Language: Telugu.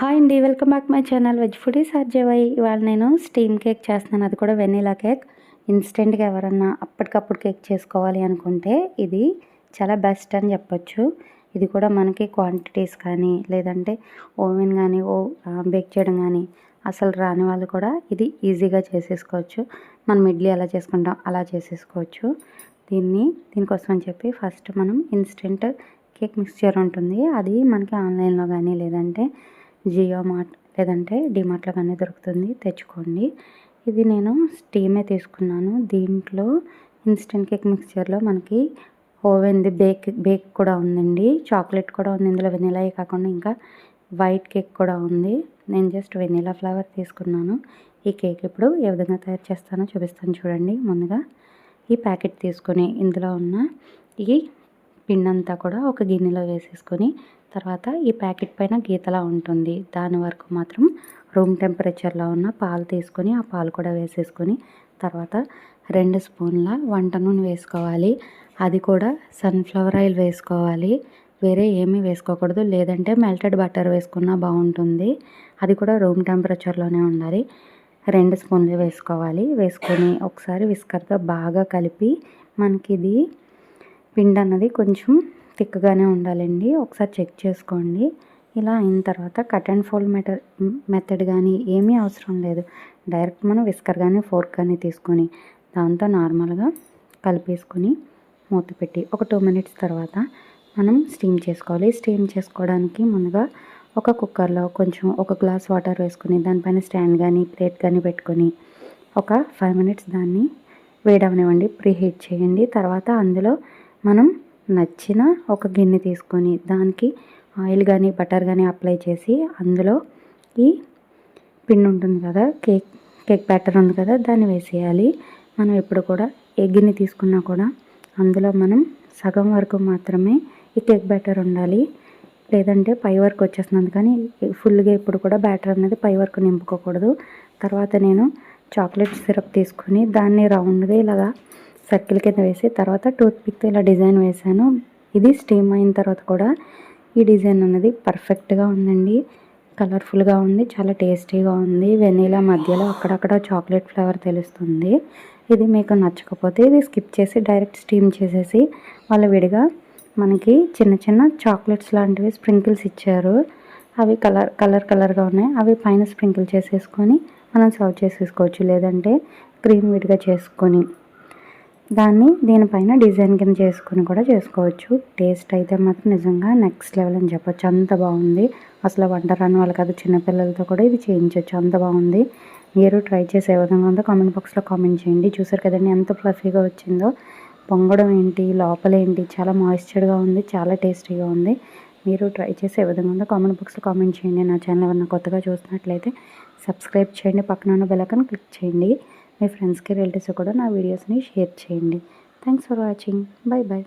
హాయ్ అండి welcome back my channel veg foodie సార్జేవై ఇవాళ నేను స్టీమ్ కేక్ చేస్తున్నాను అది కూడా వెనీలా కేక్. ఇన్స్టెంట్గా ఎవరన్నా అప్పటికప్పుడు కేక్ చేసుకోవాలి అనుకుంటే ఇది చాలా బెస్ట్ అని చెప్పొచ్చు. ఇది కూడా మనకి క్వాంటిటీస్ కానీ లేదంటే ఓవెన్ కానీ ఓ బేక్ చేయడం కానీ అసలు రాని వాళ్ళు కూడా ఇది ఈజీగా చేసేసుకోవచ్చు. మనం ఇడ్లీ ఎలా చేసుకుంటాం అలా చేసేసుకోవచ్చు. దీన్ని దీనికోసం అని చెప్పి ఫస్ట్ మనం ఇన్స్టెంట్ కేక్ మిక్స్చర్ ఉంటుంది. అది మనకి ఆన్లైన్లో కానీ లేదంటే జియో మార్ట్ లేదంటే డిమార్ట్లో కానీ దొరుకుతుంది. తెచ్చుకోండి. ఇది నేను స్టీమే తీసుకున్నాను. దీంట్లో ఇన్స్టెంట్ కేక్ మిక్స్చర్లో మనకి ఓవెన్ది బేక్ బేక్ కూడా ఉందండి. చాక్లెట్ కూడా ఉంది. ఇందులో వెనిలాయే కాకుండా ఇంకా వైట్ కేక్ కూడా ఉంది. నేను జస్ట్ వెనిలా ఫ్లేవర్ తీసుకున్నాను. ఈ కేక్ ఇప్పుడు ఏ విధంగా తయారు చేస్తానో చూపిస్తాను చూడండి. ముందుగా ఈ ప్యాకెట్ తీసుకొని ఇందులో ఉన్న ఈ పిండంతా కూడా ఒక గిన్నెలో వేసేసుకొని తర్వాత ఈ ప్యాకెట్ పైన గీతలా ఉంటుంది. దాని వరకు మాత్రం రూమ్ టెంపరేచర్లో ఉన్న పాలు తీసుకొని ఆ పాలు కూడా వేసేసుకొని తర్వాత రెండు స్పూన్ల వంట నూనె వేసుకోవాలి. అది కూడా సన్ఫ్లవర్ ఆయిల్ వేసుకోవాలి. వేరే ఏమీ వేసుకోకూడదు. లేదంటే మెల్టెడ్ బటర్ వేసుకున్నా బాగుంటుంది. అది కూడా రూమ్ టెంపరేచర్లోనే ఉండాలి. రెండు స్పూన్లు వేసుకోవాలి. వేసుకొని ఒకసారి విస్కర్తో బాగా కలిపి మనకి ఇది పిండి అన్నది కొంచెం థిక్గానే ఉండాలండి. ఒకసారి చెక్ చేసుకోండి. ఇలా అయిన తర్వాత కట్ అండ్ ఫోల్డ్ మెటర్ మెథడ్ కానీ ఏమీ అవసరం లేదు. డైరెక్ట్ మనం విస్కర్ కానీ ఫోర్క్ కానీ తీసుకొని దాంతో నార్మల్గా కలిపేసుకొని మూత పెట్టి ఒక టూ మినిట్స్ తర్వాత మనం స్టీమ్ చేసుకోవాలి. స్టీమ్ చేసుకోవడానికి ముందుగా ఒక కుక్కర్లో కొంచెం ఒక గ్లాస్ వాటర్ వేసుకొని దానిపైన స్టాండ్ కానీ ప్లేట్ కానీ పెట్టుకొని ఒక ఫైవ్ మినిట్స్ దాన్ని వేడవనివ్వండి. ప్రీ హీట్ చేయండి. తర్వాత అందులో మనం నచ్చిన ఒక గిన్నె తీసుకొని దానికి ఆయిల్ కానీ బటర్ కానీ అప్లై చేసి అందులో ఈ పిండి ఉంటుంది కదా కేక్ కేక్ బ్యాటర్ ఉంది కదా దాన్ని వేసేయాలి. మనం ఎప్పుడు కూడా ఏ గిన్నె తీసుకున్నా కూడా అందులో మనం సగం వరకు మాత్రమే ఈ కేక్ బ్యాటర్ ఉండాలి. లేదంటే పై వరకు వచ్చేస్తుంది కానీ ఫుల్గా ఇప్పుడు కూడా బ్యాటర్ అనేది పై వరకు నింపుకోకూడదు. తర్వాత నేను చాక్లెట్ సిరప్ తీసుకొని దాన్ని రౌండ్గా ఇలాగా సర్కిల్ కింద వేసి తర్వాత టూత్ పిక్తో ఇలా డిజైన్ వేసాను ఇది స్టీమ్ అయిన తర్వాత కూడా ఈ డిజైన్ అనేది పర్ఫెక్ట్గా ఉందండి. కలర్ఫుల్గా ఉంది చాలా టేస్టీగా ఉంది. వెనీలా మధ్యలో అక్కడక్కడ చాక్లెట్ ఫ్లేవర్ తెలుస్తుంది. ఇది మీకు నచ్చకపోతే ఇది స్కిప్ చేసి డైరెక్ట్ స్టీమ్ చేసేసి వాళ్ళు విడిగా మనకి చిన్న చిన్న చాక్లెట్స్ లాంటివి స్ప్రింకిల్స్ ఇచ్చారు. అవి కలర్ కలర్ కలర్గా ఉన్నాయి. అవి పైన స్ప్రింకిల్ చేసేసుకొని మనం సర్వ్ చేసేసుకోవచ్చు. లేదంటే క్రీమ్ విడిగా చేసుకొని దాన్ని దీనిపైన డిజైన్ కింద చేసుకుని కూడా చేసుకోవచ్చు. టేస్ట్ అయితే మాత్రం నిజంగా నెక్స్ట్ లెవెల్ అని చెప్పొచ్చు. అంత బాగుంది. అసలు వంట రాని వాళ్ళు కాదు చిన్నపిల్లలతో కూడా ఇది చేయించవచ్చు అంత బాగుంది. మీరు ట్రై చేసే విధంగా ఉందో కామెంట్ బాక్స్లో కామెంట్ చేయండి. చూసారు కదండి ఎంత ఫ్లఫీగా వచ్చిందో. పొంగడం ఏంటి లోపల ఏంటి చాలా మాయిశ్చర్గా ఉంది చాలా టేస్టీగా ఉంది. మీరు ట్రై చేసే విధంగా ఉందో కామెంట్ బాక్స్లో కామెంట్ చేయండి. నా ఛానల్ ఏమన్నా కొత్తగా చూసినట్లయితే సబ్స్క్రైబ్ చేయండి. పక్కన ఉన్న బెలకన్ క్లిక్ చేయండి. మీ ఫ్రెండ్స్కి రిలేటివ్స్ కూడా నా వీడియోస్ని షేర్ చేయండి. Thanks for watching bye bye